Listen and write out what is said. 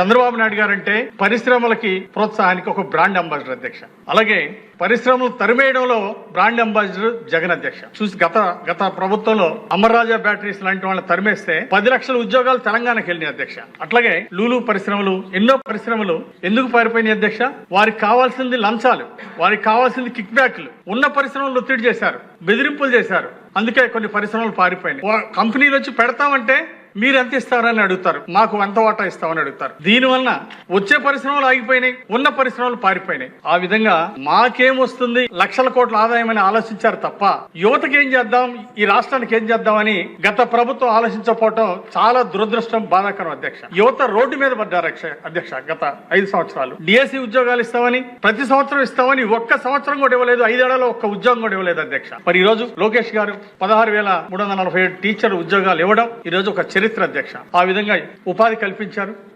చంద్రబాబు నాయుడు గారు అంటే పరిశ్రమలకి ప్రోత్సాహానికి ఒక బ్రాండ్ అంబాసిడర్ అధ్యక్ష. అలాగే పరిశ్రమలు తరిమేయడంలో బ్రాండ్ అంబాసిడర్ జగన్ అధ్యక్ష. చూసి గత గత ప్రభుత్వంలో అమర్రాజా బ్యాటరీస్ లాంటి వాళ్ళని తరిమేస్తే పది లక్షల ఉద్యోగాలు తెలంగాణకి వెళ్ళిన అధ్యక్ష. అట్లాగే లూలు పరిశ్రమలు ఎన్నో పరిశ్రమలు ఎందుకు పారిపోయినాయి అధ్యక్ష? వారికి కావాల్సింది లంచాలు వారికి కావాల్సింది కిక్ బ్యాక్లు. ఉన్న పరిశ్రమలు ఒత్తిడి చేశారు బెదిరింపులు చేశారు. అందుకే కొన్ని పరిశ్రమలు పారిపోయినాయి. వా- కంపెనీలు వచ్చి పెడతామంటే మీరు ఎంత ఇస్తారని అడుగుతారు. మాకు ఎంత వాటా ఇస్తామని అడుగుతారు. దీని వలన వచ్చే పరిశ్రమలు ఆగిపోయినాయి ఉన్న పరిశ్రమలు పారిపోయినాయి. ఆ విధంగా మాకేం వస్తుంది? లక్షల కోట్ల ఆదాయం అని ఆలోచించారు తప్ప యువతకి ఏం చేద్దాం? ఈ రాష్ట్రానికి ఏం చేద్దామని గత ప్రభుత్వం ఆలోచించకపోవటం చాలా దురదృష్టం బాధాకరం అధ్యక్ష. యువత రోడ్డు మీద పడ్డారు అధ్యక్ష గత ఐదు సంవత్సరాలు. డిఎస్సి ఉద్యోగాలు ఇస్తామని ప్రతి సంవత్సరం ఇస్తామని ఒక్క సంవత్సరం కూడా ఇవ్వలేదు. ఐదేళ్ళలో ఒక్క ఉద్యోగం కూడా ఇవ్వలేదు అధ్యక్ష. మరి ఈ రోజు లోకేష్ గారు పదహారు వేల మూడు వందల నలభై ఏడు టీచర్ ఉద్యోగాలు ఇవ్వడం ఈ రోజు ఒక చరిత్ర అధ్యక్ష. ఆ విధంగా ఉపాధి కల్పించారు.